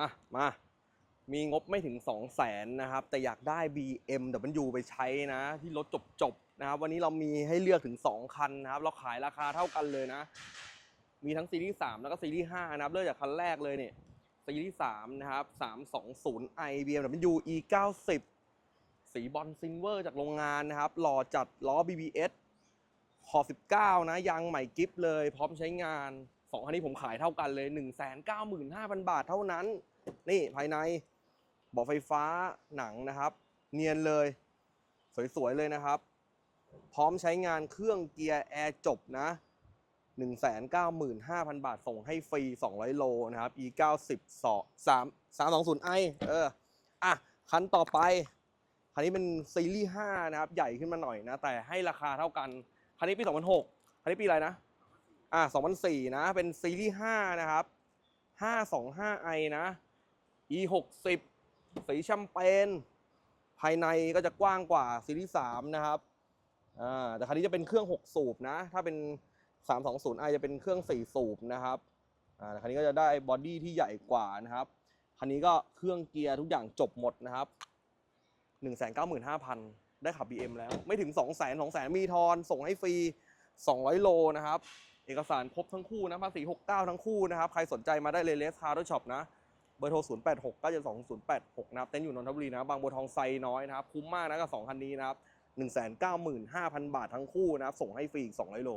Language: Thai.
อะมามีงบไม่ถึง 2 0 0แสนนะครับ แต่อยากได้ BMW ไปใช้นะ ที่รถจบๆนะครับ วันนี้เรามีให้เลือกถึง 2 คันนะครับ เราขายราคาเท่ากันเลยนะ มีทั้งซีรีส์3แล้วก็ซีรีส์5นะครับ เริ่มจากคันแรกเลยเนี่ยซีรีส์3นะครับ 320i BMW E 90 สีบอลซิลเวอร์จากโรงงานนะครับ หล่อจัดล้อ BBS ขอบ19 นะ ยางใหม่กิฟเลย พร้อมใช้งาน 2คันนี้ผมขายเท่ากันเลย 195,000 บาทเท่านั้น นี่ภายในเบอกไฟฟ้าหนังนะครับ เนียนเลย สวยๆเลยนะครับ พร้อมใช้งานเครื่องเกียร์แอร์จบนะ 195,000 บาทส่งให้ฟรี 200 โลนะครับ e 90 3 320i เอออะ คันต่อไป คันนี้เป็นซีรีส์ 5 นะครับ ใหญ่ขึ้นมาหน่อยนะ แต่ให้ราคาเท่ากัน คันนี้ปี 2006 คันนี้ปีอะไรนะ อะ2004 นะ เป็นซีรีส์ 5 นะครับ 525i นะ e 60 สีแชมเปญ ภายในก็จะกว้างกว่าซีรีส์ 3 นะครับ อ่า แต่คันนี้จะเป็นเครื่อง 6 สูบนะ ถ้าเป็น 320i จะเป็นเครื่อง 4 สูบนะครับ อ่าแต่คันนี้ก็จะได้บอดี้ที่ใหญ่กว่านะครับ คันนี้ก็เครื่องเกียร์ทุกอย่างจบหมดนะครับ 195,000 ได้ขับ BM แล้ว ไม่ถึง 200,000 200,000มีทอน ส่งให้ฟรี 200 โลนะครับ เอกสารครบทั้งคู่นะภาษี69 ทั้งคู่นะครับ ใครสนใจมาได้เลยเลสคาร์ดช็อปนะ เบอร์โทร 086 972 086 นะครับ เต็นอยู่นนทบุรีนะ บางบัวทองไซน้อยนะครับ คุ้มมากนะกับ 2 คันนี้นะครับ 195,000 บาททั้งคู่นะครับ ส่งให้ฟรีอีก200โล